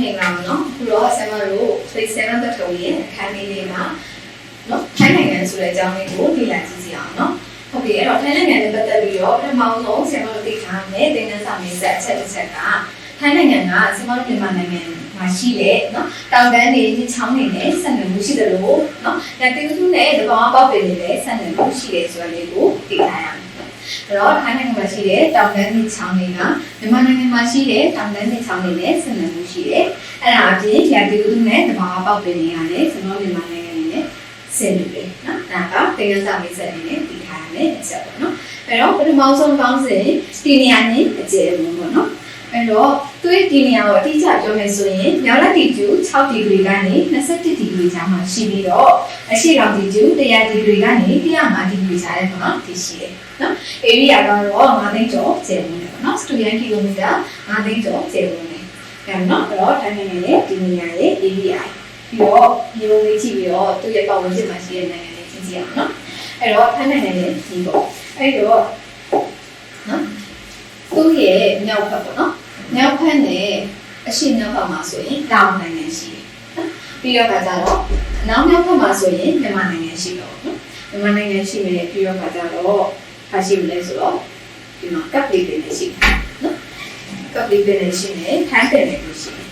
မင်္ဂလာပါနော်အခုတော့ဆရာမတို့ဖိတ်ဆယ်နံပါတ်ထုံးရဲ့အခန်းလေးလေးမှာနော်ထိုင်းနိုင်ငံဆိုတဲ့အကြောင်းလေးကိုလေ့လာကြည့်ကြအောင်နော်ဟုတ်ပြီအဲ့တော့ထိုင်းနိုင်ငံနဲ့ပတ်သက်ပြီးတော့ပထမဆုံးဆရာမတို့သိထားမယ်သင်ခန်းစာမေးဆက်အချက်တစ်ချက်ကထိုင်းနိုင်ငံကဆရာမတို့မြန်မာနိုင်ငံမှာရှိတဲ့နော်တောင်တန်းတွေညချောင်းတွေနဲ့ဆက်နွယ်မှုရှိတယ်လို့နော်ညတိစုနဲ့တဘာပေါက်ပင်တွေလည်းဆက်နွယ်မှုရှိတယ်ဆိုတာလေးကိုသိထားရမယ် အဲ့တော့ထိုင်းနိုင်ငံမှာရှိတဲ့တောင်တန်းညချောင်းတွေကမြန်မာနိုင်ငံမှာရှိတဲ့တောင်တန်းညချောင်းတွေနဲ့ဆက်နွယ်မှုရှိတယ်အဲ့ဒါအပြင်ရာသီဥတုနဲ့တဘာဝပေါက်ပင်တွေကလည်းကျွန်တော်မြန်မာနိုင်ငံနေနဲ့ဆင်တူတယ်နော်ဒါကတင်ရစာမိတ်ဆက်နေနဲ့ပြီးထားရမယ်အချက်ပေါ့နော်အဲ့တော့ပထမဆုံးကောင်းစဉ်တီနီယာနဲ့အကျယ်ဝင်ပေါ့နော် အဲ့တော့သူ့ရဲ့တီနီယာကိုအတိအကျပြောမယ်ဆိုရင်မြောက်လက်တီကျူ6ဒီဂရီကနေ21ဒီဂရီကြားမှာရှိပြီးတော့အရှိတောင်တီကျူ100ဒီဂရီကနေ105ဒီဂရီကြားထဲမှာတည်ရှိတယ်နော်ဧရိယာကတော့9သိန်းကျော်ကျယ်ဝန်းတယ်ပေါ့နော်စတူဒန်ကီလိုမီတာ9သိန်းကျော်ကျယ်ဝန်းတယ်အဲ့တော့အဲ့တော့ထိုင်းနိုင်ငံရဲ့ဒီနေရာရဲ့ ABI ပြီးတော့ဒီလိုလေးကြည့်ပြီးတော့သူ့ရဲ့ပတ်ဝန်းကျင်မှာရှိတဲ့နိုင်ငံလေးကြည့်ကြည့်အောင်နော်အဲ့တော့ထိုင်းနိုင်ငံရဲ့ဒီပေါ့အဲ့တော့နော်သူ့ရဲ့မြောက်ဘက်ပေါ့နော် မြောက်ဘက်နဲ့အရှေ့မြောက်ဘက်မှာဆိုရင်တောင်နိုင်ငံရှိတယ်နော်ပြီးတော့ခါကြတော့အနောက်မြောက်ဘက်မှာဆိုရင်မြန်မာနိုင်ငံရှိတော့နော်မြန်မာနိုင်ငံရှိမယ်ပြီးတော့ခါကြတော့ခါရှိမလဲဆိုတော့ဒီမှာကပ်လေးတွေလည်းရှိတယ်နော်ကပ်လေးပင်နေရှိနေထိုင်းပင်နေလို့ရှိနေ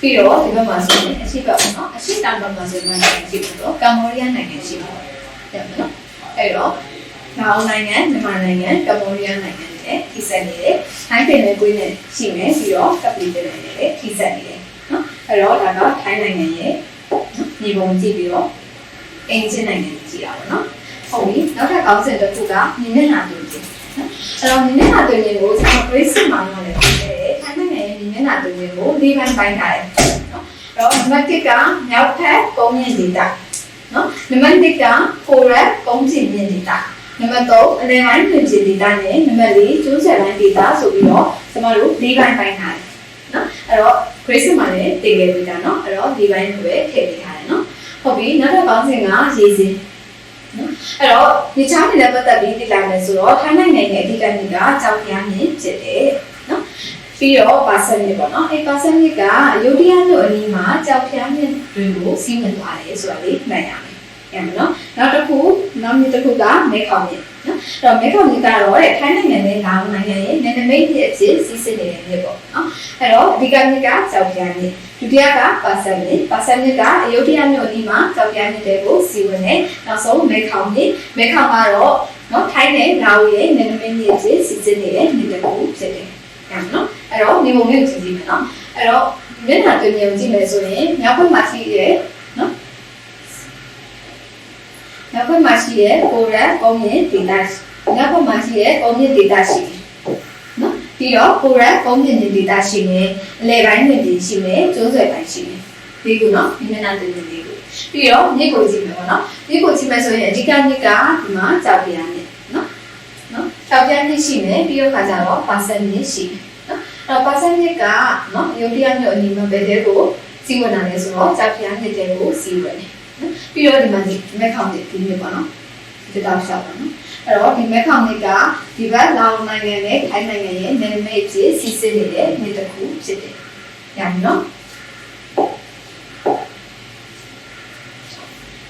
ပြီးတော့ဒီဘက်မှာဆိုရင်အရှိဘက်ပေါ့နော်အရှိတောင်ဘက်မှာဆိုရင်နိုင်ငံရှိပြီးတော့ကမ္ဘောဒီးယားနိုင်ငံရှိပါတယ်ဟုတ်နော်အဲ့တော့နောင်နိုင်ငံမြန်မာနိုင်ငံကမ္ဘောဒီးယားနိုင်ငံတွေ နဲ့ထိစပ်နေတယ်ထိုင်းပင်နေကွေးနေရှိနေပြီးတော့ကပ်လေးပင်နေလည်းထိစပ်နေတယ်နော်အဲ့တော့ဒါကထိုင်းနိုင်ငံရဲ့ညီပုံကြည့်ပြီးတော့အင်ဂျင်နိုင်ငံကြည့်တာပေါ့နော်ဟုတ်ပြီနောက်ထပ်ကောင်းစဉ်တစ်ခုကညီမျက်နှာတူကြည့်အဲ့တော့မျက်နှာသွင်းခြင်းကိုကျွန်တော် brace မှာလုပ်နေတယ်။ထိုင်းနိုင်ငံရဲ့မျက်နှာသွင်းခြင်းကို၄ပိုင်းပိုင်းထားတယ်နော်။အဲ့တော့နံပါတ်1ကမြောက်ဖက်ကုန်းမြင့်ဒေတာနော်။နံပါတ်2ကကိုရက်ကုန်းကျင်မြင့်ဒေတာ။ နံပါတ်3အလယ်ပိုင်းတွင်ကျင်ဒေတာနဲ့နံပါတ်4ကျိုးဆက်ပိုင်းဒေတာဆိုပြီးတော့ကျွန်တော်တို့၄ပိုင်းပိုင်းထားတယ်နော်။အဲ့တော့ brace မှာလည်းတည်ခဲ့ပြီးတာနော်။အဲ့တော့၄ပိုင်းကိုပဲထည့်ပေးထားတယ်နော်။ဟုတ်ပြီနောက်တစ်ပေါင်းစဉ်ကရေစင်းအဲ့တော့ဒီချားနေနဲ့ပတ်သက်ပြီးသိလာမယ်ဆိုတော့ထိုင်းနိုင်ငံရဲ့အဓိကနေကကြောက်ပြားမြင့်ဖြစ်တယ်နော်ပြီးတော့ပါစနစ်ပေါ့နော်အဲပါစနစ်ကယုတ်တရားတို့အနီးမှာကြောက်ပြားမြင့်တွေကိုစီးဝင်သွားတယ်ဆိုတာလေးမှတ်ရမယ်။ ရမယ်နော်။နောက်တစ်ခုနောက်မြစ်တစ်ခုကမဲခေါင်မြစ်နော်။အဲ့တော့မဲခေါင်မြစ်ကတော့တဲ့ထိုင်းနိုင်ငံနဲ့လာအိုနိုင်ငံရဲ့နယ်နိမိတ်မြစ်အဖြစ်စီးဆင်းနေတဲ့မြစ်ပေါ့နော်။အဲ့တော့အဓိကမြစ်ကကြောက်ပြားမြစ်ဒုတိယကပါစနစ်ပါစနစ်ကအယုတ်တရားမြို့အနီးမှာကြောက်ပြားမြစ်တွေကိုစီးဝင်တယ်။နောက်ဆုံးမဲခေါင်မြစ်မဲခေါင်ကတော့နော်ထိုင်းနဲ့လာအိုရဲ့နယ်နိမိတ်မြစ်အဖြစ်စီးဆင်းနေတဲ့မြစ်တစ်ခုဖြစ်တယ်။ရမယ်နော်။အဲ့တော့ဒီပုံလေးကိုကြည့်ကြည့်မယ်နော်။အဲ့တော့မျက်နှာတွင်မြင်ကြည့်မယ်ဆိုရင်မြောက်ဘက်မှာရှိတဲ့ နော်မြောက်ဘက်မှာရှိတဲ့ကိုရက်ကုန်းမြင့်ဒေတာမြောက်ဘက်မှာရှိတဲ့ကုန်းမြင့်ဒေတာရှိတယ်နော်ပြီးတော့ကိုရက်ကုန်းမြင့်ဒေတာရှိမယ်အလယ်ပိုင်းမြင့်ဒေရှိမယ်ကျိုးဆွဲပိုင်းရှိမယ်ဒီကုနော်ဒီမျက်နှာတွင်မြင်လေးကိုပြီးတော့မြစ်ကိုကြည့်မယ်ပေါ့နော်မြစ်ကိုကြည့်မယ်ဆိုရင်အဓိကမြစ်ကဒီမှာကြောက်ပြားမြစ်နော်နော်ကြောက်ပြားမြစ်ရှိမယ်ပြီးတော့ခါကျတော့ပါစက်မြစ်ရှိမယ်အဲ့ပါစနစ်ကနော်ယုတ်တရားမျိုးအနီးမှာဘယ်တဲ့ကိုစီးဝင်လာလဲဆိုတော့ကြောက်ပြားနှစ်တဲ့ကိုစီးဝင်တယ်နော် ပြီးတော့ဒီမှာဒီမက်ခေါင်ဒီမျိုးပေါ့နော်ဒီတော့ရှောက်ပါနော်အဲ့တော့ဒီမက်ခေါင်နှစ်ကဒီဘက်လာအိုနိုင်ငံနဲ့ထိုင်းနိုင်ငံရဲ့နယ်နိမိတ်ဖြစ်စီးဆင်းနေတဲ့နေ့တစ်ခုဖြစ်တယ်။ရပြီနော်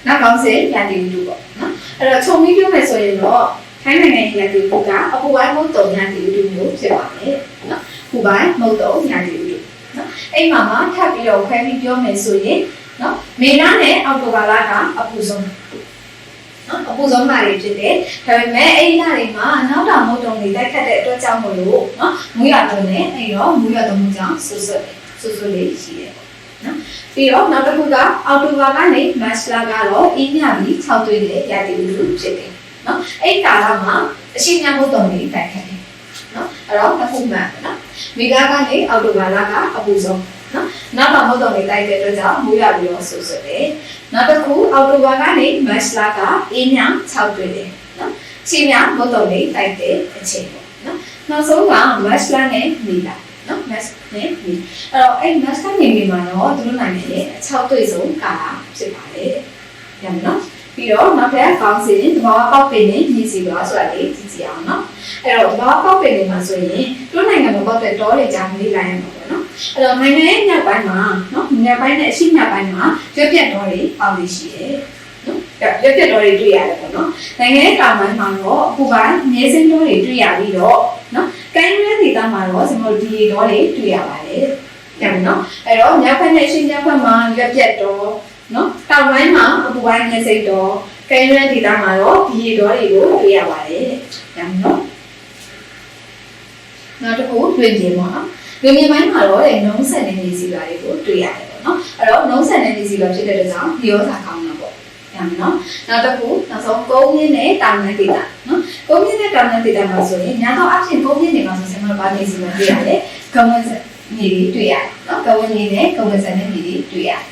နောက်ကောင်းစေရန်တီဥတုပေါ့နော်အဲ့တော့ခြုံပြီးပြောမယ်ဆိုရင်တော့ထိုင်းနိုင်ငံရဲ့ရန်တီဥတုကအပူပိုင်းမုတ်တုံရန်တီဥတုမျိုးဖြစ်ပါတယ်နော်ခုပိုင်းမုတ်တော့ညာတီဥတုနော်အဲ့မှာမှထပ်ပြီးတော့ခွဲပြီးပြောမယ်ဆိုရင် နော်မေလနဲ့အောက်တိုဘာလကအပူဆုံးနော်အပူဆုံးလာတွေဖြစ်တယ်ဒါပေမဲ့အဲ့ဒီလတွေမှာနောက်တာမုတ်တုံတွေတိုက်ခတ်တဲ့အတွက်ကြောင့်မလို့နော်မူရတုံနဲ့အဲ့တော့မူရတုံကြောင့်ဆူဆွတ်တယ်ဆူဆွတ်လေးရှိတယ်ပေါ့နော်ပြီးတော့နောက်တစ်ခုကအောက်တိုဘာကနေမတ်လကတော့အင်းညပြီး6တွေ့တဲ့ရာသီဥတုဖြစ်တယ်နော်အဲ့ကာလမှာအရှိမြမုတ်တုံတွေတိုက်ခတ်တယ်နော်အဲ့တော့တစ်ခုမှန်နော်မေဂါကနေအောက်တိုဘာလကအပူဆုံး နော်နောက်တော့မဟုတ်တော့နေတိုက်တဲ့အတွက်ကြောင့်မိုးရပြီးတော့ဆူဆူတယ်နောက်တစ်ခုအောက်တိုဘာကနေမတ်လကအင်းည6တွေ့တယ်နော်ချင်းညမဟုတ်တော့နေတိုက်တဲ့အချိန်ပေါ့နော်နောက်ဆုံးကမတ်လနဲ့မေလာနော်မတ်နဲ့မေအဲ့တော့အဲ့မတ်လနဲ့မေမှာတော့သူတို့နိုင်ငံရဲ့အ6တွေ့ဆုံးကာလဖြစ်ပါတယ်ရမယ်နော်ပြီးတော့နောက်ထပ်ကောင်းစီရင်သဘာဝပေါက်ပင်နဲ့ညီစီပါဆိုတာလေးကြည့်ကြည့်အောင်နော်အဲ့တော့သဘာဝပေါက်ပင်တွေမှာဆိုရင်တို့နိုင်ငံမှာပေါက်တဲ့တောတွေကြားလေးလိုက်ရမှာပေါ့နော် အဲ့တော့နိုင်ငံရဲ့မြောက်ပိုင်းမှာနော်မြောက်ပိုင်းနဲ့အရှေ့မြောက်ပိုင်းမှာရွက်ပြက်တော်တွေပေါင်းနေရှိတယ်နော်ရွက်ပြက်တော်တွေတွေ့ရတယ်ပေါ့နော်နိုင်ငံရဲ့တောင်ပိုင်းမှာတော့အခုပိုင်းမြေစင်းတော်တွေတွေ့ရပြီးတော့နော်ကိုင်းရဲဒေသမှာတော့ကျွန်တော်တို့ဒီတော်တွေတွေ့ရပါတယ်တဲ့နော်အဲ့တော့မြောက်ဘက်နဲ့အရှေ့မြောက်ဘက်မှာရွက်ပြက်တော်နော်တောင်ပိုင်းမှာအခုပိုင်းမြေစိတ်တော်ကိုင်းရဲဒေသမှာတော့ဒီတော်တွေကိုတွေ့ရပါတယ်တဲ့နော်နောက်တစ်ခုတွင်ပြင်ပေါ့ နော်တွင်ပြင်ပိုင်းမှာတော့တဲ့နှုံးဆက်နေနေစီပါတွေကိုတွေ့ရတယ်ပေါ့နော်အဲ့တော့နှုံးဆက်နေနေစီပါဖြစ်တဲ့အတွက်ကြောင့်ဒီရောစာကောင်းတာပေါ့ရမယ်နော်နောက်တစ်ခုနောက်ဆုံးကုန်းရင်းနဲ့တောင်ရင်းဒေသနော်ကုန်းရင်းနဲ့တောင်ရင်းဒေသမှာဆိုရင်ညာတော့အဖြစ်ကုန်းရင်းတွေမှာဆိုရင်ကျွန်တော်ဗာနေစီပါတွေ့ရတယ်ကုန်းဝန်းဆက်နေတွေတွေ့ရတယ်နော်ကုန်းဝန်းနေနဲ့ကုန်းဝန်းဆက်နေနေတွေတွေ့ရတယ်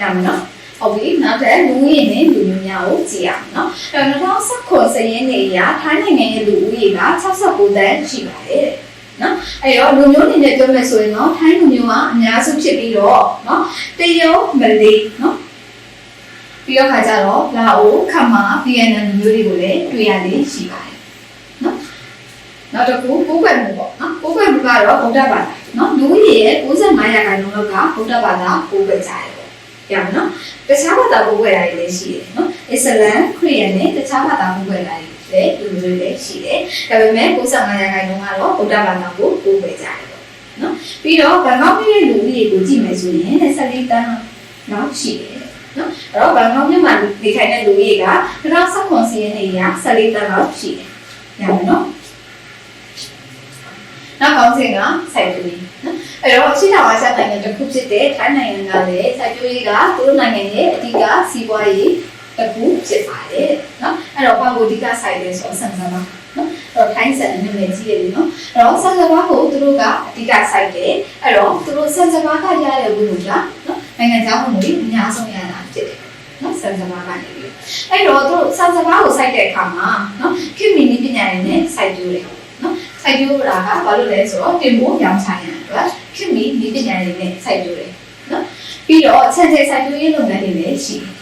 ရမယ်နော်ဟုတ်ပြီနောက်ထပ်လူဦးရေနဲ့လူမျိုးများကိုကြည့်ရအောင်နော်အဲ့တော့2019စရင်းနေရထိုင်းနိုင်ငံရဲ့လူဦးရေက69တန်းရှိပါတယ်တဲ့ နော်အဲ့တော့လူမျိုးအနေနဲ့ပြောမယ်ဆိုရင်တော့ထိုင်းလူမျိုးကအများစုဖြစ်ပြီးတော့နော်တရုတ်မလေးနော်ပြီးတော့ခါကြတော့လာအိုခမာဗီယက်နမ်လူမျိုးတွေကိုလည်းတွေ့ရလေရှိပါတယ်နော်နောက်တစ်ခုပိုးကွယ်မှုပေါ့နော်ပိုးကွယ်မှုကတော့ဗုဒ္ဓဘာသာနော်လူကြီးရဲ့95ရာခိုင်နှုန်းလောက်ကဗုဒ္ဓဘာသာပိုးကွယ်ကြတယ်ပေါ့ရမယ်နော်တခြားဘာသာပိုးကွယ်တာတွေလည်းရှိတယ်နော်အစ္စလမ်ခရစ်ယာန်နဲ့တခြားဘာသာပိုးကွယ်တာတွေ လည်းလူမျိုးတွေလည်းရှိတယ်ဒါပေမဲ့95ရာခိုင်နှုန်းကတော့ဗုဒ္ဓဘာသာကိုကိုးကွယ်ကြတယ်ပေါ့နော်ပြီးတော့ဘန်ကောက်မြို့ရဲ့လူဦးရေကိုကြည့်မယ်ဆိုရင်14တန်းလောက်ရှိတယ်နော်အဲ့တော့ဘန်ကောက်မြို့မှာနေထိုင်တဲ့လူဦးရေက2019စီးရင်နေရ14တန်းလောက်ရှိတယ်ညမယ်နော်နောက်ကောင်းစဉ်ကစိုက်ပျိုးရေးနော်အဲ့တော့ရှိတာဝါရှာနိုင်ငံတစ်ခုဖြစ်တဲ့ထိုင်းနိုင်ငံကလည်းစိုက်ပျိုးရေးကသူတို့နိုင်ငံရဲ့အဓိကစီးပွားရေး တစ်ခုဖြစ်ပါတယ်နော်အဲ့တော့ဘာကိုအဓိကစိုက်လဲဆိုတော့ဆန်စပါနော်အဲ့တော့ထိုင်းဆန်နာမည်ကြီးတယ်နော်အဲ့တော့ဆန်စပါကိုသူတို့ကအဓိကစိုက်တယ်အဲ့တော့သူတို့ဆန်စပါကရတဲ့ဘုလို့ကနော်နိုင်ငံခြားဝင်တွေအများဆုံးရတာဖြစ်တယ်နော်ဆန်စပါကနေပြီးအဲ့တော့သူတို့ဆန်စပါကိုစိုက်တဲ့အခါမှာနော်ခင်မီနီပညာရေးနဲ့စိုက်ပျိုးတယ်နော်စိုက်ပျိုးတာကဘာလို့လဲဆိုတော့တင်ဖို့ရောင်းချရတဲ့အတွက်ခင်မီနီပညာရေးနဲ့စိုက်ပျိုးတယ်နော်ပြီးတော့ခြံခြေစိုက်ပျိုးရေးလုပ်ငန်းတွေလည်းရှိတယ်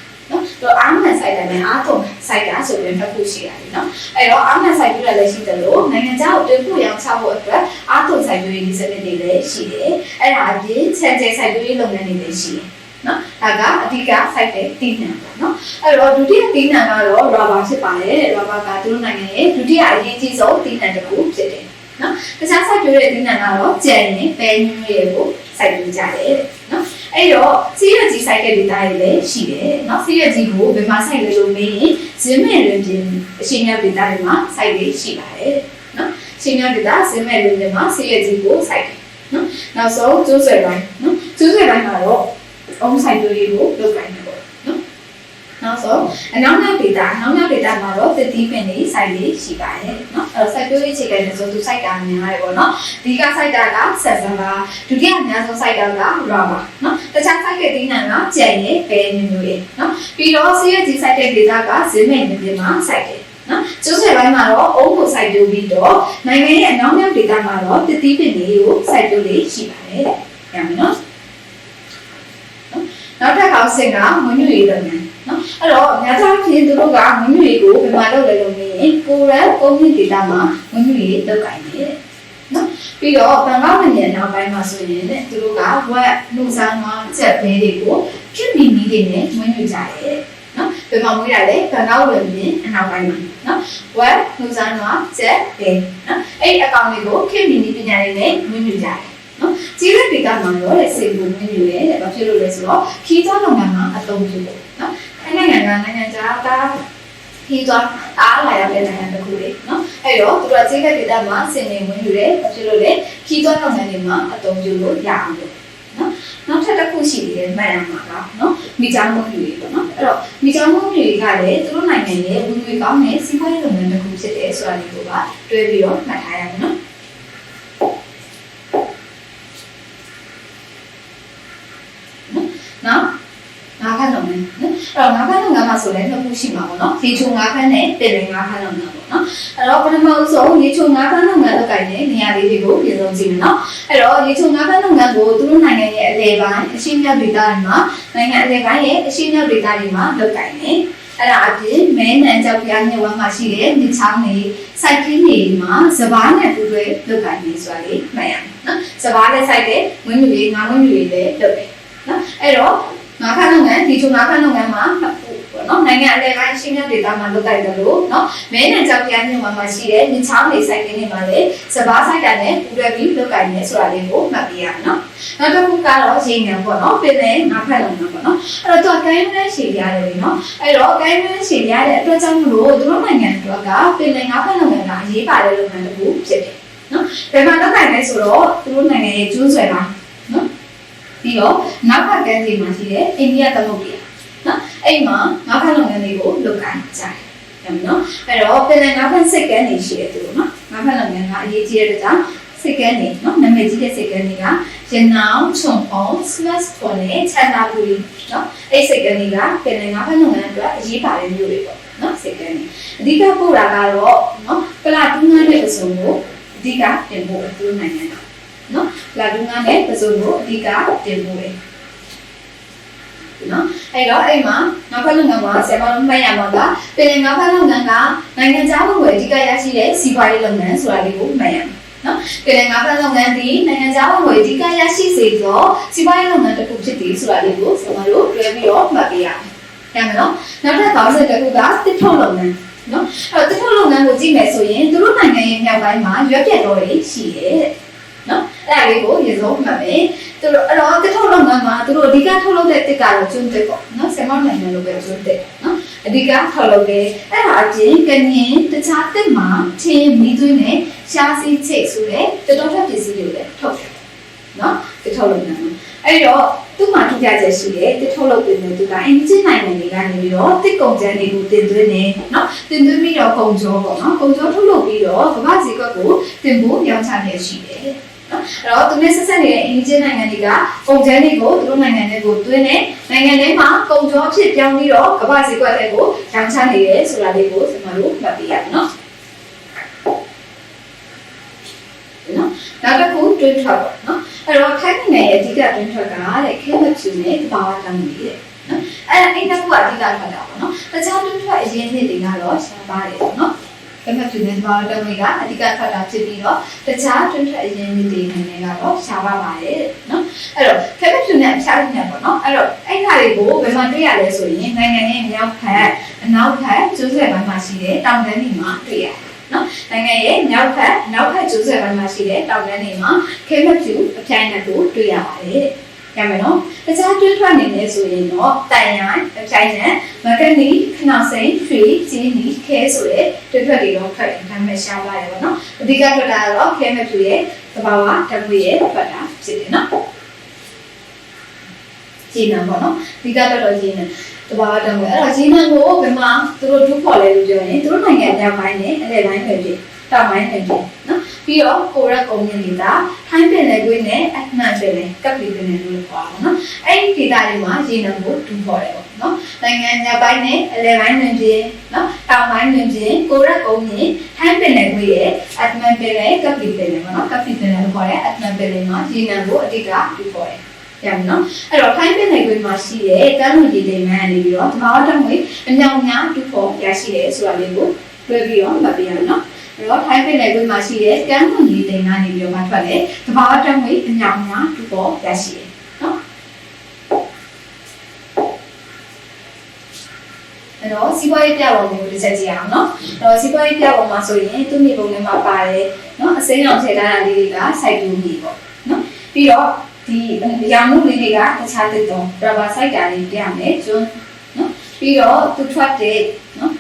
နော်တော့အားမှန်ဆိုင်တယ်နဲ့အားသုံးဆိုင်တာဆိုပြီးတစ်ခုရှိရတယ်နော်အဲ့တော့အားမှန်ဆိုင်ပြီးလည်းရှိတယ်လို့နိုင်ငံခြားကိုတင်ပို့ရောင်းချဖို့အတွက်အားသုံးဆိုင်ပြီးဒီစနစ်တွေလည်းရှိတယ်အဲ့ဒါအပြင်ခြံခြေဆိုင်ပြီးလုပ်ငန်းတွေလည်းရှိတယ်နော်ဒါကအဓိကစိုက်တဲ့တည်နှံပေါ့နော်အဲ့တော့ဒုတိယတည်နှံကတော့ rubber ဖြစ်ပါတယ် rubber ကသူတို့နိုင်ငံရဲ့ဒုတိယအရေးကြီးဆုံးတည်နှံတစ်ခုဖြစ်တယ်နော်တခြားစိုက်ပျိုးတဲ့တည်နှံကတော့ကြံရင်ပဲညွှန်းတွေကိုစိုက်ပျိုးကြတယ်နော် အဲ့တော့စီးရကြီးစိုက်တဲ့ data တွေလည်းရှိတယ်เนาะစီးရကြီးကိုဘယ်မှာစိုက်လဲလို့မေးရင်ဇင်းမဲ့လွင်ပြင်အရှိမြောက် data တွေမှာစိုက်လေးရှိပါတယ်เนาะအရှိမြောက် data ဇင်းမဲ့လွင်ပြင်မှာစီးရကြီးကိုစိုက်တယ်เนาะနောက်ဆုံးကျိုးဆွဲပိုင်းเนาะကျိုးဆွဲပိုင်းမှာတော့အုံးစိုက်တွေးကိုလုပ်ပိုင်းတယ်ပေါ့เนาะ နောက်ဆုံးအနောက်မြောက်ဒေသအနောက်မြောက်ဒေသမှာတော့သစ်သီးပင်တွေ site တွေရှိပါတယ်နော်အဲ site တွေအခြေခံတဲ့ဆိုသူ site တာများတယ်ပေါ့နော်ဒီက site တာက September ဒုတိယအများဆုံး site တာက Rubber နော်တခြား site တွေတင်းနိုင်ကကြံ့ရဲ့ဘဲမျိုးမျိုးရဲ့နော်ပြီးတော့ CSG site တဲ့ဒေသကဇင်းမဲ့နေပြမှာ site တယ်နော်ကျိုးဆယ်ပိုင်းမှာတော့အုံးကိုစိုက်တူပြီးတော့နိုင်ငံရဲ့အနောက်မြောက်ဒေသမှာတော့တတိပင်လေးကိုစိုက်တူလေးရှိပါတယ်တဲ့။ရမယ်နော်။ နောက်ထပ်ကောက်စင်ကမွေးမြူရေးလုပ်ငန်းနော်အဲ့တော့ညသာဖြင့်သူတို့ကမွေးမြူရေးကိုဘယ်မှာလုပ်လဲလို့မေးရင်ကိုရန်ကုန်းမြင့်ဒေသမှာမွေးမြူရေးလုပ်ကိုင်နေတယ်နော်ပြီးတော့ဘန်ကောက်နိုင်ငံနောက်ပိုင်းမှာဆိုရင်လည်းသူတို့ကဝက်လူစားငါကြက်ဘဲတွေကိုဖြစ်မီမီတွေနဲ့မွေးမြူကြတယ်နော်ဘယ်မှာမွေးရလဲဘန်ကောက်ဝင်ပြင်အနောက်ပိုင်းမှာနော်ဝက်လူစားငါကြက်ဘဲနော်အဲ့ဒီအကောင်လေးကိုခင်မီနီပညာရေးနဲ့မွေးမြူကြတယ် နော်ကြီးတဲ့ဒေသမှာရောတဲ့စေဘူးမွေးမြူရဲတဲ့ဘာဖြစ်လို့လဲဆိုတော့ခီးသားလုပ်ငန်းမှာအသုံးပြုတယ်နော်အဲ့နိုင်ငံကနိုင်ငံခြားသားခီးသွားအားလာရတဲ့နိုင်ငံတစ်ခုလေနော်အဲ့တော့သူကကြီးတဲ့ဒေသမှာစင်နေဝင်ယူတယ်ဘာဖြစ်လို့လဲခီးသွားလုပ်ငန်းတွေမှာအသုံးပြုလို့ရအောင်လို့နော်နောက်ထပ်တစ်ခုရှိသေးတယ်မှတ်ရမှာကနော်မိသားမှုတွေပေါ့နော်အဲ့တော့မိသားမှုတွေကလည်းသူတို့နိုင်ငံရဲ့ဝင်ငွေကောင်းတဲ့စီးပွားရေးလုပ်ငန်းတစ်ခုဖြစ်တယ်ဆိုတာလေးကိုပါတွဲပြီးတော့မှတ်ထားရမယ်နော်နော်ငါးခန်းလုပ်မယ်နော်အဲ့တော့ငါးခန်းလုပ်ငန်းမှာ ဆိုလည်းနှစ်ခုရှိမှာပေါ့နော်ရေချိုငါးခန်းနဲ့တင်တယ်ငါးခန်းလုပ်ငန်းပေါ့နော်အဲ့တော့ပထမဆုံးရေချိုငါးခန်းလုပ်ငန်းလုပ်ကိုင်တဲ့နေရာလေးတွေကိုပြင်ဆုံးကြည့်မယ်နော်အဲ့တော့ရေချိုငါးခန်းလုပ်ငန်းကိုသူတို့နိုင်ငံရဲ့အလဲပိုင်းအရှေ့မြောက်ဒေသတွေမှာနိုင်ငံအလဲပိုင်းရဲ့အရှေ့မြောက်ဒေသတွေမှာလုပ်ကိုင်နေအဲ့ဒါအပြင်မဲနန်ကြောက်ပြားညဝမ်းမှာရှိတဲ့မြချောင်းတွေစိုက်ကင်းတွေမှာစပားနဲ့ပူတွဲလုပ်ကိုင်နေဆိုတာလေးမှတ်ရမယ်နော်စပားနဲ့စိုက်တဲ့ဝင်းမြူတွေငါးဝင်းမြူတွေလည်းလုပ်တယ်နော်အဲ့တော့ငါးခန့်လုပ်ငန်းဒီချုံငါးခန့်လုပ်ငန်းမှာ ပေါ့နော်နိုင်ငံအလဲပိုင်းရှင်းပြဒေတာမှာလုပ်လိုက်တယ်လို့နော်မဲနန်ကြောက်ပြားညဝမ်းမှာရှိတဲ့မြချောင်းတွေစိုက်ကင်းတွေမှာလည်းစပားစိုက်တာနဲ့ပူတွဲပြီးလုပ်ကိုင်နေဆိုတာလေးကိုမှတ်ပြရအောင်နော်နောက်တစ်ခုကတော့ရေငံပေါ့နော်ပြင်လဲငါးခန့်လုပ်ငန်းပေါ့နော်အဲ့တော့သူကကိုင်းမလဲရှည်ရတယ်လေနော်အဲ့တော့ကိုင်းမင်းရှင်ရတဲ့အတွက်ကြောင့်မလို့သူတို့နိုင်ငံအတွက်ကပင်လယ်ငါးဖက်လုပ်ငန်းကအရေးပါတဲ့လုပ်ငန်းတစ်ခုဖြစ်တယ်နော်။ဘယ်မှာလုပ်နိုင်လဲဆိုတော့သူတို့နိုင်ငံရဲ့ကျိုးဆွဲပါနော်။ပြီးတော့နောက်ဖက်ကမ်းခြေမှာရှိတဲ့အိန္ဒိယသမုဒ္ဒရာနော်။ အဲ့မှာငါးဖက်လုပ်ငန်းတွေကိုလုပ်ကိုင်ကြတယ်။ဟုတ်နော်။အဲ့တော့ပင်လယ်ငါးဖက်စိတ်ကမ်းနေရှိတယ်သူတို့နော်။ငါးဖက်လုပ်ငန်းကအရေးကြီးတဲ့အတွက်ကြောင့်စိတ်ကမ်းနေနော်နာမည်ကြီးတဲ့စိတ်ကမ်းတွေကရနောင်ချုံအောင်စမတ်ဖော်နဲ့ချန်တာပူရီနော်အဲ့စိတ်ကနေကပြန်လည်ငါးဖက်လုပ်ငန်းအတွက်အရေးပါတဲ့မျိုးတွေပေါ့နော်စိတ်ကနေအဓိကပို့တာကတော့နော်ပလာတူးငန်းတဲ့ပစုံကိုအဓိကတင်ဖို့အကျိုးနိုင်ငံတာနော်ပလာတူးငန်းတဲ့ပစုံကိုအဓိကတင်ဖို့ပဲ နော်အဲ့တော့အဲ့မှာငါးဖက်လုပ်ငန်းမှာဆယ်မလုံးမှတ်ရမှာကပြန်လည်ငါးဖက်လုပ်ငန်းကနိုင်ငံခြားဘဝအဓိကရရှိတဲ့စီးပွားရေးလုပ်ငန်းဆိုတာလေးကိုမှတ်ရမှာနော်ပြည်ငါးဖက်လုပ်ငန်းဒီနိုင်ငံခြားဘဝအဓိကရရှိစေသောစီးပွားရေးလုပ်ငန်းတစ်ခုဖြစ်သည်ဆိုတာလေးကိုကျွန်တော်တို့တွဲပြီးတော့မှတ်ပေးရအောင်။ဟုတ်မလား။နောက်ထပ်ခေါင်းစဉ်တစ်ခုကတစ်ထုံလုပ်ငန်းနော်။အဲ့တော့တစ်ထုံလုပ်ငန်းကိုကြည့်မယ်ဆိုရင်သူတို့နိုင်ငံရဲ့မြောက်ပိုင်းမှာရွက်ပြက်တော်တွေရှိတယ်တဲ့။နော်။အဲ့ဒါလေးကိုရေစုံမှတ်မယ်။ သူတို့အဲ့တော့တစ်ထုံလုပ်ငန်းမှာသူတို့အဓိကထုတ်လုပ်တဲ့တစ်ကတော့ကျွန်းတစ်ပေါ့နော်။ဆယ်မောင်းနိုင်ငံလိုပဲကျွန်းတစ်နော်။အဓိကထုတ်လုပ်တယ်။အဲ့ဒါအပြင်ကညင်တခြားတစ်မှာချင်းမီးသွင်းနဲ့ရှားစီးချိတ်ဆိုတဲ့တတော်ထက်ပစ္စည်းတွေလည်းထုတ်တယ်။နော်။တစ်ထုံလုပ်ငန်းမှာအဲ့တော့သူ့မှာထူးခြားချက်ရှိတယ်တစ်ထုတ်လုပ်တဲ့သူကအင်ဂျင်နိုင်ငံတွေကနေပြီးတော့တစ်ကုန်ကျန်းတွေကိုတင်သွင်းနေနော်တင်သွင်းပြီးတော့ကုန်ကျော်ပေါ့နော်ကုန်ကျော်ထုတ်လုပ်ပြီးတော့ကမ္ဘာ့ဈေးကွက်ကိုတင်ပို့ရောင်းချနေရှိတယ် နော်အဲ့တော့သူနဲ့ဆက်ဆက်နေတဲ့အင်ဂျင်နိုင်ငံတွေကကုန်ကျန်းတွေကိုသူတို့နိုင်ငံတွေကိုသွင်းနေနိုင်ငံတွေမှာကုန်ကျော်အဖြစ်ပြောင်းပြီးတော့ကမ္ဘာ့ဈေးကွက်တွေကိုရောင်းချနေတယ်ဆိုတာလေးကိုကျွန်တော်တို့မှတ်ပြရအောင်နော်နော်နောက်တစ်ခု twin truck ပေါ့နော်အဲ့တော့ခိုင်းနိုင်ငံရဲ့အဓိက twin truck ကတဲ့ခဲမဖြူနဲ့တဘာဝတမ်းကြီးတဲ့နော်အဲ့ဒါအိမ်တစ်ခုကအဓိကထွက်တာပေါ့နော်တခြား twin truck အရင်နှစ်တွေကတော့ရှားပါတယ်ပေါ့နော် ခဲမဖြူနဲ့တဘာဝတမ်းကြီးကအဓိကထွက်တာဖြစ်ပြီးတော့တခြား twin truck အရင်နှစ်တွေနဲ့ကတော့ရှားပါပါတယ်တဲ့နော်အဲ့တော့ခဲမဖြူနဲ့အဖြားနဲ့ပေါ့နော်အဲ့တော့အဲ့ခါတွေကိုဘယ်မှာတွေ့ရလဲဆိုရင်နိုင်ငံရဲ့မြောက်ဖက်အနောက်ဖက်ကျိုးဆက်ပိုင်းမှာရှိတဲ့တောင်တန်းတွေမှာတွေ့ရတယ်နော်နိုင်ငံရဲ့မြောက်ဖက်နောက်ဖက်ကျိုးဆက်ပိုင်းမှာရှိတဲ့တောင်တန်းတွေမှာခဲမဖြူအပြိုင်နဲ့ကိုတွေ့ရပါတယ်တဲ့ ရမယ်နော်တခြားတွင်းထွက်နေနေဆိုရင်တော့တန်ရိုင်းအပြိုင်နဲ့မကနီခနောက်စိန်ဖရီဂျင်းနီခဲဆိုတဲ့တွင်းထွက်တွေတော့ထွက်တယ်ဒါပေမဲ့ရှားပါတယ်ပေါ့နော်အဓိကထွက်တာကတော့ခဲမဖြူရဲ့သဘာဝဓာတ်ငွေရဲ့ထွက်တာဖြစ်တယ်နော်ဂျင်းနံပေါ့နော်အဓိကတော့တော့ဂျင်းနံတဘာဝဓာတ်ငွေအဲ့တော့ဂျင်းနံကိုဘယ်မှာသူတို့ဒုခေါ်လဲလို့ပြောရင်သူတို့နိုင်ငံမြောက်ပိုင်းနဲ့အလယ်ပိုင်းတွေဖြစ်တောင်ပိုင်းတွေဖြစ်နော် ပြီးတော့ကိုရက်ကုန်းမြင့်ဒေတာထိုင်းပင်လယ်ကွေးနဲ့အမှန်ပင်လယ်ကပ်ပလီပင်လယ်လို့ခေါ်ပါတော့နော်အဲ့ဒီဒေတာတွေမှာရေနံကိုဒူခေါ်တယ်ပေါ့နော်နိုင်ငံမြောက်ပိုင်းနဲ့အလယ်ပိုင်းတွင်ချင်းနော်တောင်ပိုင်းတွင်ချင်းကိုရက်ကုန်းမြင့်ထိုင်းပင်လယ်ကွေးရဲ့အမှန်ပင်လယ်ကပ်ပလီပင်လယ်ပေါ့နော်ကပ်ပလီပင်လယ်လို့ခေါ်တဲ့အမှန်ပင်လယ်မှာရေနံကိုအဓိကဒူခေါ်တယ်ရမယ်နော်အဲ့တော့ထိုင်းပင်လယ်ကွေးမှာရှိတဲ့ကမ်းလွန်ရေတွေမှန်နေပြီးတော့တဘာဝတံငွေအမြောင်များဒူခေါ်ရရှိတယ်ဆိုတာလေးကိုလွှဲပြီးတော့မှတ်ပြရမယ်နော် အဲ့တော့ထိုင်းပင်လယ်ကွေးမှာရှိတဲ့ကမ်းလွန်ရေတွေကနေပြီးတော့မှထွက်တယ်တဘာဝတံငွေအမြောင်များဒူခေါ်ရရှိတယ်နော်အဲ့တော့စီးပွားရေးပြပုံမျိုးတစ်ချက်ကြည့်အောင်နော်အဲ့တော့စီးပွားရေးပြပုံမှာဆိုရင်သူ့မြေပုံထဲမှာပါတယ်နော်အစိမ်းအောင်ထည့်ထားတာလေးတွေကစိုက်တူးမြေပေါ့နော်ပြီးတော့ဒီရောင်မှုလေးတွေကတခြားတစ်တုံး rubber side တာလေးပြမယ်ကျွန်းနော်ပြီးတော့သူထွက်တဲ့နော်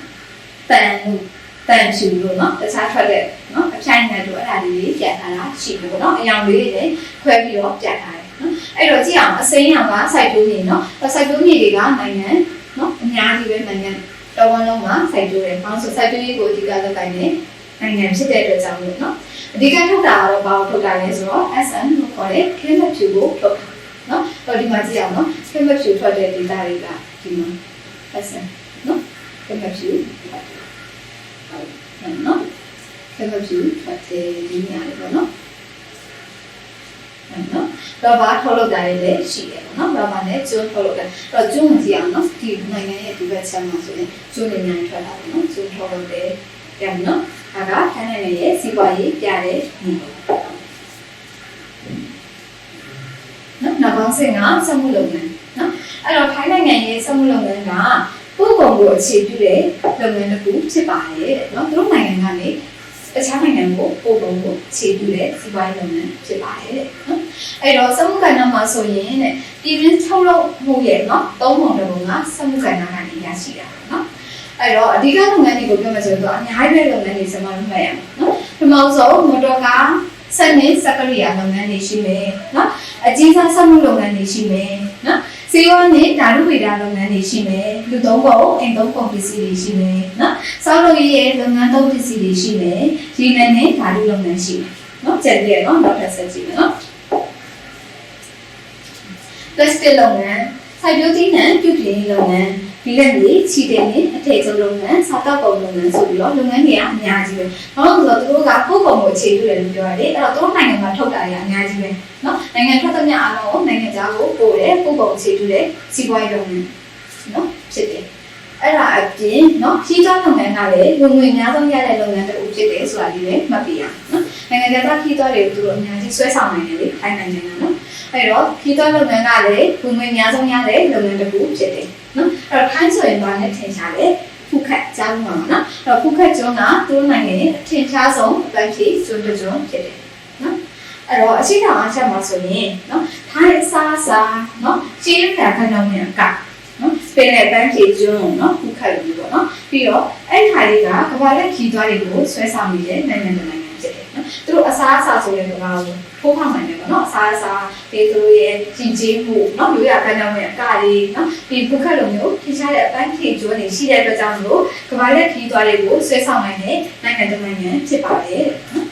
တန်လို့ တန်ချူလို့နော်တခြားထွက်တဲ့နော်အဖြိုင်နဲ့တို့အဲ့ဒါလေးပြတ်ထားတာရှိတယ်ပေါ့နော်အယောင်လေးတွေခွဲပြီးတော့ပြတ်ထားတယ်နော်အဲ့တော့ကြည့်အောင်အစိမ်းရောင်ကစိုက်တူးမြေနော်စိုက်တူးမြေတွေကနိုင်ငံနော်အများကြီးပဲနိုင်ငံတော်ဝန်လုံးမှာစိုက်တူးတယ်။ဘာလို့ဆိုစိုက်တူးရေးကိုအဓိကလုပ်ကိုင်နေနိုင်ငံဖြစ်တဲ့အတွက်ကြောင့်လို့နော်အဓိကထုတ်တာကတော့ဘာကိုထုတ်တာလဲဆိုတော့ SN လို့ခေါ်တဲ့ climate view ကိုထုတ်တာနော်။တော့ဒီမှာကြည့်အောင်နော် climate view ထွက်တဲ့ data တွေကဒီမှာ SN နော် climate view ဟုတ်နော် climate view ထွက်တဲ့ဒီနေရာလေးပေါ့နော်။ဟုတ်နော်ရောဘာထုတ်လုပ်တာတွေလည်းရှိတယ်ပေါ့နော်ရောဘာနဲ့ကျွန်းထုတ်လုပ်တယ်အဲ့တော့ကျွန်းကိုကြည့်အောင်နော်ဒီနိုင်ငံရဲ့ဒီဘက်ချက်မှာဆိုရင်ကျွန်းနေနေထွက်လာတယ်နော်ကျွန်းထုတ်လုပ်တယ်ပြန်နော်ဒါကထိုင်းနိုင်ငံရဲ့စီးပွားရေးပြတဲ့နေပေါ့နော်နောက်ပိုင်းစဉ်ကစက်မှုလုပ်ငန်းနော်အဲ့တော့ထိုင်းနိုင်ငံရဲ့စက်မှုလုပ်ငန်းကပို့ကုန်ကိုအခြေပြုတဲ့လုပ်ငန်းတစ်ခုဖြစ်ပါတယ်တဲ့နော်သူတို့နိုင်ငံကနေ တခြားနိုင်ငံကိုပို့ကုန်ကိုခြေပြုတဲ့စီးပွားရေးလုပ်ငန်းဖြစ်ပါတယ်တဲ့နော်အဲ့တော့စမှုကဏ္ဍမှာဆိုရင်တဲ့ပြည်တွင်းထုတ်လုပ်မှုရဲ့နော်သုံးပုံတစ်ပုံကစမှုကဏ္ဍကနေရရှိတာပေါ့နော်အဲ့တော့အဓိကလုပ်ငန်းတွေကိုပြောမှဆိုတော့အများကြီးပဲလုပ်ငန်းတွေစမလို့မှတ်ရမယ်နော်ပထမဆုံးမော်တော်ကားစက်နဲ့စက်ကရိယာလုပ်ငန်းတွေရှိမယ်နော်အကြီးစားစက်မှုလုပ်ငန်းတွေရှိမယ်နော် စီးပွားနဲ့ဓာတ်ဝေဒလုပ်ငန်းတွေရှိမယ်လူသုံးပုံအိမ်သုံးပုံပစ္စည်းတွေရှိမယ်နော်စောက်လုပ်ရေးရဲ့လုပ်ငန်းသုံးပစ္စည်းတွေရှိမယ်ဒီလည်းနဲ့ဓာတ်လုပ်ငန်းရှိမယ်နော်ကျန်တဲ့နော်နောက်ထပ်ဆက်ကြည့်မယ်နော် plastic လုပ်ငန်းစိုက်ပျိုးသီးနှံပြုပြင်ရေးလုပ်ငန်း ဒီလက်ကြီးချီတင်နေအထည်ချုပ်လုပ်ငန်းစားတောက်ပုံလုပ်ငန်းဆိုပြီးတော့လုပ်ငန်းတွေကအများကြီးပဲ။ဘာလို့လဲဆိုတော့သူတို့ကကိုယ့်ပုံကိုအခြေပြုတယ်လို့ပြောရတယ်။အဲ့တော့သူတို့နိုင်ငံမှာထုတ်တာတွေအများကြီးပဲ။နော်နိုင်ငံထွက်သမျှအားလုံးကိုနိုင်ငံခြားကိုပို့တယ်ကိုယ့်ပုံအခြေပြုတယ်စီးပွားရေးလုပ်ငန်းနော်ဖြစ်တယ်။အဲ့ဒါအပြင်နော်ခီးသွွားလုပ်ငန်းကလည်းဝင်ငွေအများဆုံးရတဲ့လုပ်ငန်းတစ်ခုဖြစ်တယ်ဆိုတာလေးလည်းမှတ်ပြရအောင်နော်။နိုင်ငံခြားခီးသွွားတွေကိုသူတို့အများကြီးဆွဲဆောင်နိုင်တယ်လေထိုင်းနိုင်ငံကနော်။အဲ့တော့ခီးသွွားလုပ်ငန်းကလည်းဝင်ငွေအများဆုံးရတဲ့လုပ်ငန်းတစ်ခုဖြစ်တယ် နော်။အဲ့တော့ထိုင်းဆိုရင်ဘာနဲ့ထင်ရှားလဲဖုခက်ကြားမှာနော်။အဲ့တော့ဖုခက်ကျွန်းကသူတို့နိုင်ငံရဲ့အထင်ရှားဆုံးအပန်းဖြေကျွန်းတစ်ကျွန်းဖြစ်တယ်နော်။အဲ့တော့အရှိတောင်အချက်မှာဆိုရင်နော်ထိုင်းအစားအစာနော်ရှင်းရခဏတော့မြန်ကနော်စပယ်နဲ့ပန်းဖြေကျွန်းနော်ဖုခက်လို့ပေါ့နော်။ပြီးတော့အဲ့ဒီဟာလေးကကမ္ဘာလက်ခီးသွားတွေကိုဆွဲဆောင်နေတဲ့နိုင်ငံတစ်နိုင်ငံ ဖြစ်တယ်နော်။သူတို့အစားအစာဆိုရင်ကဘာလို့ထိုးဖောက်နိုင်တယ်ပေါ့နော်။အစားအစာဒီသူတို့ရဲ့ကြည်ကြီးမှုနော်လူရခဏတော့မြန်ကလေးနော်ဒီဖုခက်လိုမျိုးထိရှားတဲ့အပန်းဖြေကျွန်းတွေရှိတဲ့အတွက်ကြောင့်မလို့ကမ္ဘာလက်ခီးသွားတွေကိုဆွဲဆောင်နိုင်တဲ့နိုင်ငံတစ်နိုင်ငံဖြစ်ပါတယ်နော်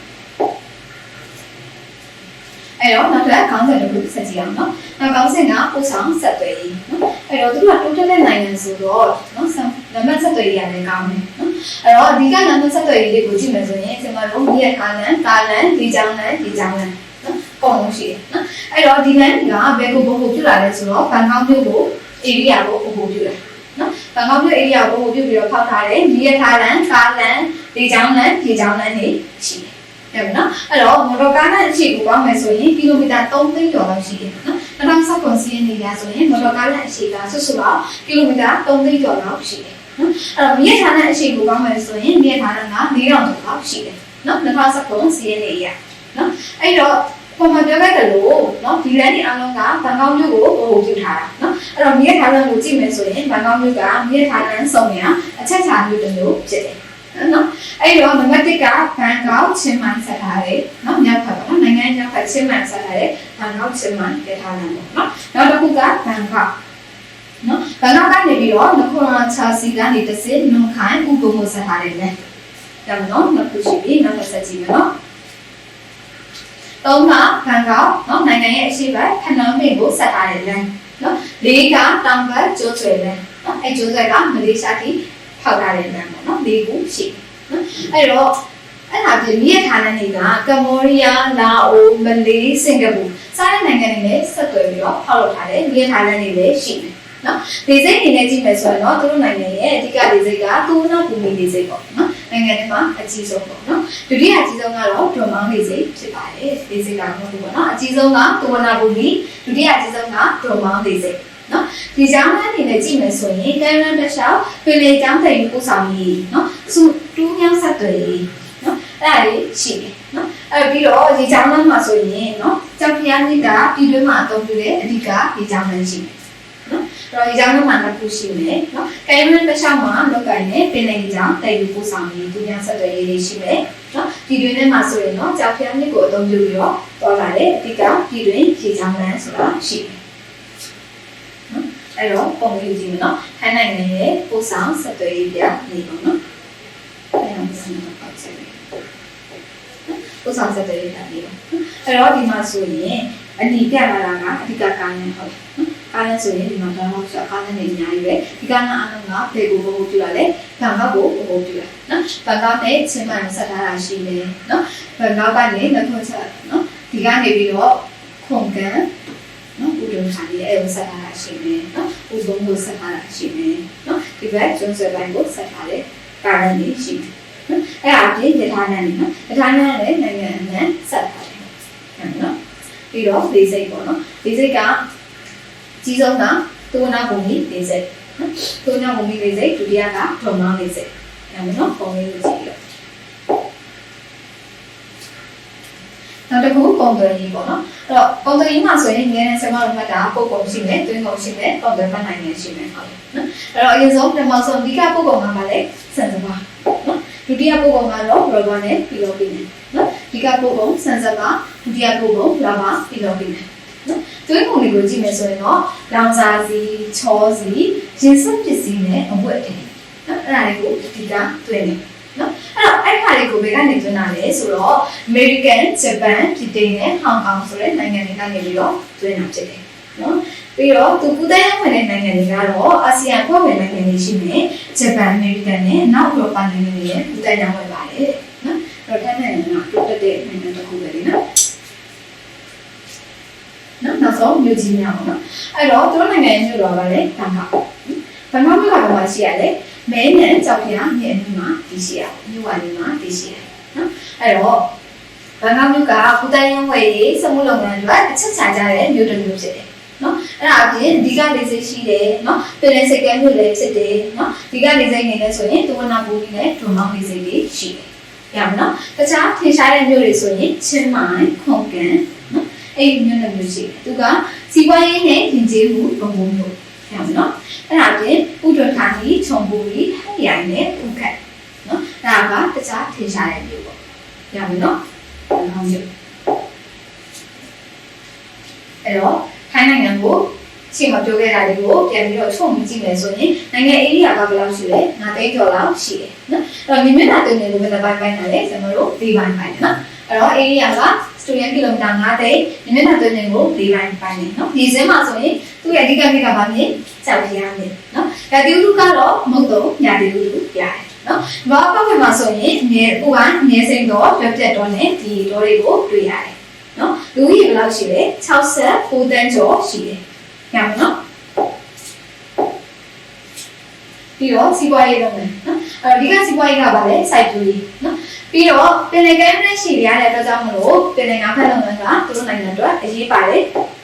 အဲ့တော့နောက်ထပ်ခေါင်းစဉ်တစ်ခုဆက်ကြည့်အောင်နော်။နောက်ခေါင်းစဉ်ကပို့ဆောင်ဆက်သွယ်ရေးနော်။အဲ့တော့သူကတိုးတက်တဲ့နိုင်ငံဆိုတော့နော်ဆမ် နံပါတ်ဆက်သွယ်ရေးရတယ်ကောင်းတယ်နော်။အဲ့တော့အဓိကနံပါတ်ဆက်သွယ်ရေးတွေကိုကြည့်မယ်ဆိုရင်ဒီမှာလုံးရဲ့ကားလန်ကားလန်ဒီကြောင်လန်ဒီကြောင်လန်နော်။ပုံလုံးရှိတယ်နော်။အဲ့တော့ဒီလန်ကဘယ်ကိုဘုံကိုပြုလာလဲဆိုတော့ဘန်ကောက်မြို့ကို area ကိုဘုံကိုပြုလာနော်။ဘန်ကောက်မြို့ area ကိုဘုံကိုပြုပြီးတော့ဖောက်ထားတယ်။ဒီရဲ့ကားလန်ကားလန်ဒီကြောင်လန်ဒီကြောင်လန်တွေရှိတယ်။ဟုတ်ပြီနော်အဲ့တော့မော်တော်ကားနဲ့အခြေကိုပေါင်းမယ်ဆိုရင်ကီလိုမီတာ3သိန်းကျော်လောက်ရှိတယ်နော်2019စီးရင်နေရဆိုရင်မော်တော်ကားနဲ့အခြေကဆွတ်ဆွတ်တော့ကီလိုမီတာ3သိန်းကျော်လောက်ရှိတယ် နော်အဲ့တော့မြေထာနဲ့အခြေကိုပေါင်းမယ်ဆိုရင်မြေထာက4000ကျော်လောက်ရှိတယ်နော်2019စီးရင်နေရနော်အဲ့တော့ပုံမှန်ပြောခဲ့တယ်လို့နော်ဒီလန်ဒီအားလုံးကဘန်ကောက်မြို့ကိုဟိုပြုထားတာနော်အဲ့တော့မြေထာလန်ကိုကြည့်မယ်ဆိုရင်ဘန်ကောက်မြို့ကမြေထာလန်စုံရအချက်ချာမြို့တစ်မျိုးဖြစ်တယ်နော်အဲ့တော့နံပါတ်1ကဘန်ကောက်ချင်းမိုင်ဆက်ထားတယ်နော်မြောက်ဘက်ပေါ့နော်နိုင်ငံမြောက်ဘက်ချင်းမိုင်ဆက်ထားတယ်ဘန်ကောက်ချင်းမိုင်ပြထားတယ်ပေါ့နော်နောက်တစ်ခုကဘန်ကောက် နော်ဘန်ကောက်ကနေပြီးတော့နခုလာချာစီကနေတစ်စင်းနုံခိုင်ဥပုံကိုဆက်ထားတယ်လေဒါမှနော်နှစ်ခုရှိပြီနောက်တစ်ဆက်ကြည့်မယ်နော်သုံးကဘန်ကောက်နော်နိုင်ငံရဲ့အရှိတ်ခနန်းပင်ကိုဆက်ထားတယ်လေနော်လေးကတောင်ဘက်ကျိုးဆွဲလေနော်အဲကျိုးဆွဲကမလေးရှားတီဖောက်ထားတဲ့လမ်းပေါ့နော်လေးခုရှိနော်အဲ့တော့အဲ့ဒါပြင်မြေထားတဲ့နေကကမ္ဘောဒီးယားလာအိုမလေးစင်ကာပူစတဲ့နိုင်ငံတွေနဲ့ဆက်သွယ်ပြီးတော့ဖောက်လုပ်ထားတဲ့မြေထားတဲ့နေလည်းရှိတယ် နော်ဒီစိတ်အနေနဲ့ကြည့်မယ်ဆိုရင်တော့သူတို့နိုင်ငံရဲ့အဓိကဒီစိတ်ကသူ့နောက်ဘူမီဒီစိတ်ပေါ့နော်နိုင်ငံထဲမှာအကြီးဆုံးပေါ့နော်ဒုတိယအကြီးဆုံးကတော့ဒွန်မောင်းဒီစိတ်ဖြစ်ပါတယ်ဒီစိတ်ကမဟုတ်ဘူးပေါ့နော်အကြီးဆုံးကသူဝနာဘူမီဒုတိယအကြီးဆုံးကဒွန်မောင်းဒီစိတ်နော်ဒီကြောင်းလမ်းအနေနဲ့ကြည့်မယ်ဆိုရင်ကဲရန်တစ်လျှောက်ပင်လေကျောင်းသိမ်ပို့ဆောင်ရေးနော်စူတူးမြောင်းဆက်တွေနော်အဲ့ဒါလေးရှိတယ်နော်အဲ့ပြီးတော့ဒီကြောင်းလမ်းမှာဆိုရင်နော်ကြောက်ဖျားမြစ်ကပြည်တွင်းမှာအသုံးပြုတဲ့အဓိကဒီကြောင်းလမ်းရှိတယ်နော်အဲ့ တော့ဒီကြောင်းလမ်းမှာတစ်ခုရှိမယ်နော်ကဲရန်တစ်လျှောက်မှာလောက်ကင်နဲ့ပင်လေကျောင်းသိမ်ပို့ဆောင်ရေးတူးမြောင်းဆက်တွေရေးရှိမယ်နော်ဒီတွင်းထဲမှာဆိုရင်တော့ကြောက်ဖျားမြစ်ကိုအသုံးပြုပြီးတော့တော်လာတဲ့အဓိကပြည်တွင်းရေကြောင်းလမ်းဆိုတာရှိတယ်အဲ့တော့ပုံယူကြည့်မယ်နော်ထိုင်းနိုင်ငံရဲ့ပို့ဆောင်ဆက်သွယ်ရေးပြနေပါနော်အဲ့ဒါစမ်းတော့ပတ်ချက်ပို့ဆောင်ဆက်သွယ်ရေးပြနေပါအဲ့တော့ဒီမှာဆိုရင်အနီပြလာတာကအဓိကကားနဲ့ဟုတ်နော် ကားနဲ့ဆိုရင်ဒီမှာတော့ဟုတ်ဆိုကားနဲ့နေအများကြီးပဲဒီကားနဲ့အားလုံးကဘယ်ကိုဘို့ပြလာလဲဘန်ကောက်ကိုဘို့ပြလာနော်ဘန်ကောက်နဲ့ချင်းမိုင်ဆက်ထားတာရှိတယ်နော်ဘန်ကောက်ကနေနှစ်ခုဆက်နော်ဒီကနေပြီးတော့ခုံကန်နော်ဥဒုံခါလေးအဲ့ကိုဆက်ထားတာရှိမယ်နော်ဥပုံကိုဆက်ထားတာရှိမယ်နော်ဒီဘက်ကျွန်းဆွဲပိုင်းကိုဆက်ထားတဲ့ကာရန်လေးရှိမယ်နော်အဲ့ဒါအပြင်ယထာနန်းလေးနော်ယထာနန်းလည်းနိုင်ငံအနှံ့ဆက်ထားတယ်ဟုတ်နော်ပြီးတော့လေးစိတ်ပေါ့နော်လေးစိတ်က ကြီးဆုံးကသုဝနာဘုံကြီးလေးစိတ်နော်သုဝနာဘုံကြီးလေးစိတ်ဒုတိယကဒေါ်မောင်းလေးစိတ်ဟုတ်နော်ပုံလေးကိုကြည့်ရအောင်နောက်တစ်ခုပုံသွင်းကြီးပေါ့နော်အဲ့တော့ပုံသွင်းကြီးမှာဆိုရင်ငယ်တဲ့ဆရာမတို့မှတ်တာပုံပုံရှိမယ်တွင်းကုန်ရှိမယ်ပုံသွင်းမှတ်နိုင်တယ်ရှိမယ်ဟုတ်နော်အဲ့တော့အရင်ဆုံးပထမဆုံးဒီကပုံပုံကပါလေစံစပါနော်ဒုတိယပုံပုံကတော့ rubber နဲ့ပြီးတော့ပြီးမယ်နော်ဒီကပုံပုံစံစပါဒုတိယပုံပုံ rubber ပြီးတော့ပြီးမ ယ်နော်တွင်းကုန်တွေကိုကြည့်မယ်ဆိုရင်တော့လောင်စာစီချောစီရင်စက်ပစ္စည်းနဲ့အဝတ်အထည်နော်အဲ့ဒါတွေကိုဒီကတွင်းနေနော်အဲ့တော့အဲ့ခါလေးကိုဘယ်ကနေတွင်းတာလဲဆိုတော့ American, Japan, Britain နဲ့ Hong Kong ဆိုတဲ့နိုင်ငံတွေကနေပြီးတော့တွင်းတာဖြစ်တယ်နော်ပြီးတော့သူကုသရေးဝင်တဲ့နိုင်ငံတွေကတော့အာဆီယံဖွဲ့ဝင်နိုင်ငံတွေရှိမယ်ဂျပန်အမေရိကန်နဲ့နောက်ဥရောပနိုင်ငံတွေရဲ့ကုသရေးဝင်ပါတယ်နော်အဲ့တော့ထိုင်းနိုင်ငံကတိုးတက်တဲ့နိုင်ငံတစ်ခုပဲလေနော်နော်နောက် ဆုံးမြို့ကြီးများပေါ့နော်အဲ့တော့သူတို့နိုင်ငံရဲ့မြို့တော်ကလည်းဘန်ကောက်ဘန်ကောက်မြို့ကဘာမှရှိရလဲမဲနဲ့ကြောက်ပြားမြေအမှုမှာတည်ရှိရမြို့ဝါနေမှာတည်ရှိရနော်အဲ့တော့ဘန်ကောက်မြို့ကကုသရေးဝယ်ရေးစမှုလုပ်ငန်းတွေအချက်ချာကြတဲ့မြို့တစ်မြို့ဖြစ်တယ်နော်အဲ့ဒါအပြင်ဒီကနေစိတ်ရှိတယ်နော်ပြည်နယ်စိတ်ကဲမြို့လည်းဖြစ်တယ်နော်ဒီကနေစိတ်နေလဲဆိုရင်သူဝနာပူကြီးနဲ့ဒုံမောင်းနေစိတ်တွေရှိတယ်ရပါနော်တခြားထင်ရှားတဲ့မြို့တွေဆိုရင်ချင်းမိုင်ခုံကန်နော် အဲ့ဒီမြို့နှစ်မြို့ရှိတယ်သူကစီးပွားရေးနဲ့ယဉ်ကျေးမှုပုံပုံမျိုးရပါနော်အဲ့ဒါအပြင်ဥဒ္ဒထာနီခြုံပူကြီးဟန်ရိုင်နဲ့ဥခတ်နော်အဲ့ဒါကတခြားထင်ရှားတဲ့မြို့ပေါ့ရပါနော်အဲ့ဒါမျိုးအဲ့တော့ထိုင်းနိုင်ငံကိုရှင်းမပြောခဲ့တာတွေကိုပြန်ပြီးတော့ချုံကြည့်မယ်ဆိုရင်နိုင်ငံ area ကဘယ်လောက်ရှိလဲငါသိန်းကျော်လောက်ရှိတယ်နော်အဲ့တော့မြင်မျက်နှာတင်နေလို့ဘယ်နှပိုင်းပိုင်းလဲကျွန်တော်တို့၄ပိုင်းပိုင်းနော် အဲ့တော့ area က student kilometer 9သိန်းမြင်မျက်နှာတင်နေကို၄ပိုင်းပိုင်းနေနော်ဒီစင်းမှာဆိုရင်သူ့ရဲ့အဓိကကိကဘာမြင်ကြောက်ပြရမယ်နော်ဒါတိဥတုကတော့မဟုတ်တော့ညာတိဥတုရတယ်နော်ဘာပတ်ဝင်မှာဆိုရင်ငယ်ကိုကနေစိမ့်တော့ပြက်ပြက်တော့နဲ့ဒီတော့တွေကိုတွေ့ရတယ်နော်လူကြီးဘယ်လောက်ရှိလဲ69တန်းကျော်ရှိတယ်ရပါနော် ပြီးတော့စီးပွားရေးလုပ်မယ်နော်အဲ့တော့ဒီကစီးပွားရေးကပါလဲ site တူလေးနော်ပြီးတော့ပင်လယ်ကမ်းနဲ့ရှိရတဲ့အတွက်ကြောင့်မလို့ပင်လယ်ငါးဖက်လုပ်ငန်းကသူတို့နိုင်ငံအတွက်အရေးပါတဲ့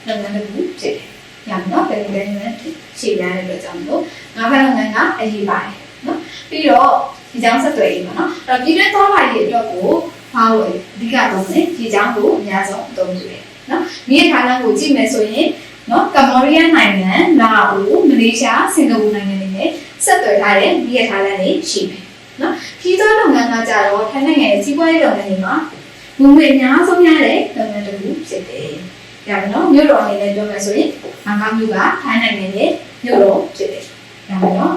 လုပ်ငန်းတစ်ခုဖြစ်တယ်ရပါနော်ပင်လယ်ကမ်းနဲ့ရှိရတဲ့အတွက်ကြောင့်မလို့ငါးဖက်လုပ်ငန်းကအရေးပါတယ်နော်ပြီးတော့ဒီကြောင့်ဆက်သွယ်ရေးပါနော်အဲ့တော့ပြည်တွင်းသွားလာရေးအတွက်ကိုဖားဝယ်အဓိကတော့ねဒီကြောင့်ကိုအများဆုံးအသုံးပြုတယ်နော်မြေထားလမ်းကိုကြည့်မယ်ဆိုရင်နော်ကမ္ဘောဒီးယားနိုင်ငံလာအိုမလေးရှားစင်ကာပူနိုင်ငံတွေ နဲ့ဆက်သွယ်ထားတဲ့မြေထားလမ်းတွေရှိတယ်နော်ခီးသောလုပ်ငန်းကကြတော့ထိုင်းနိုင်ငံရဲ့စီးပွားရေးလုပ်ငန်းတွေမှာဝင်ငွေအများဆုံးရတဲ့လုပ်ငန်းတစ်ခုဖြစ်တယ်။ဒါကနော်မြို့တော်အနေနဲ့ပြောမယ်ဆိုရင်ဘန်ကောက်မြို့ကထိုင်းနိုင်ငံရဲ့မြို့တော်ဖြစ်တယ်။ဒါကနော်